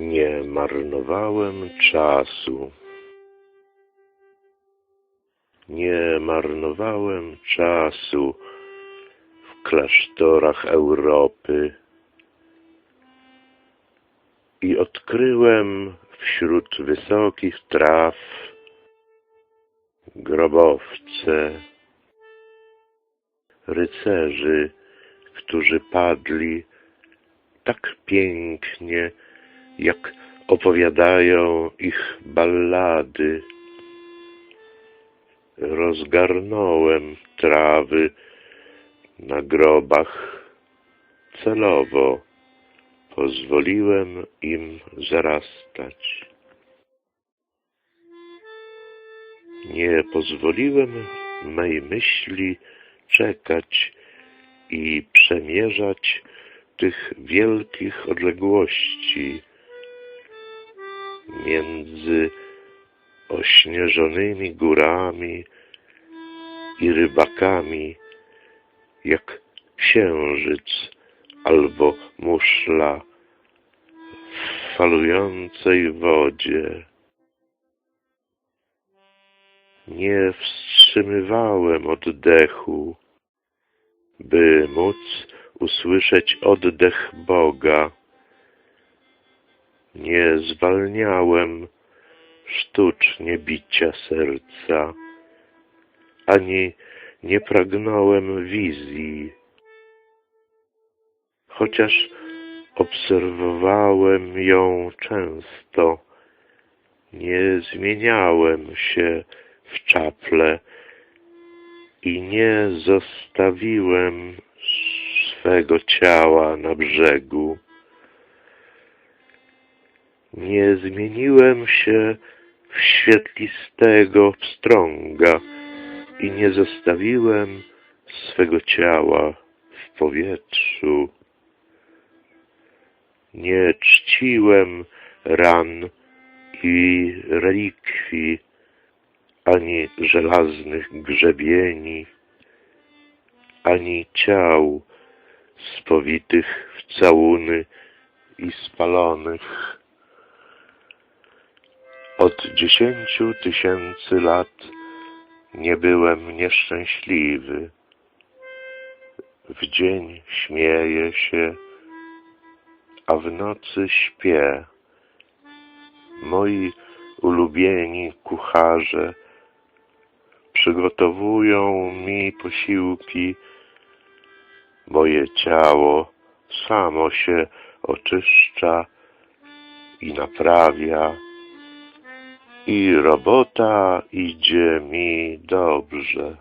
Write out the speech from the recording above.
Nie marnowałem czasu. Nie marnowałem czasu w klasztorach Europy i odkryłem wśród wysokich traw grobowce rycerzy, którzy padli tak pięknie, jak opowiadają ich ballady. Rozgarnąłem trawy na grobach celowo. Pozwoliłem im zarastać. Nie pozwoliłem mej myśli czekać i przemierzać tych wielkich odległości między ośnieżonymi górami i rybakami, jak księżyc albo muszla w falującej wodzie. Nie wstrzymywałem oddechu, by móc usłyszeć oddech Boga. Nie zwalniałem sztucznie bicia serca, ani nie pragnąłem wizji. Chociaż obserwowałem ją często, nie zmieniałem się w czaple i nie zostawiłem swego ciała na brzegu. Nie zmieniłem się w świetlistego pstrąga i nie zostawiłem swego ciała w powietrzu. Nie czciłem ran i relikwii, ani żelaznych grzebieni, ani ciał spowitych w całuny i spalonych. Od dziesięciu tysięcy lat nie byłem nieszczęśliwy. W dzień śmieję się, a w nocy śpię. Moi ulubieni kucharze przygotowują mi posiłki. Moje ciało samo się oczyszcza i naprawia i robota idzie mi dobrze.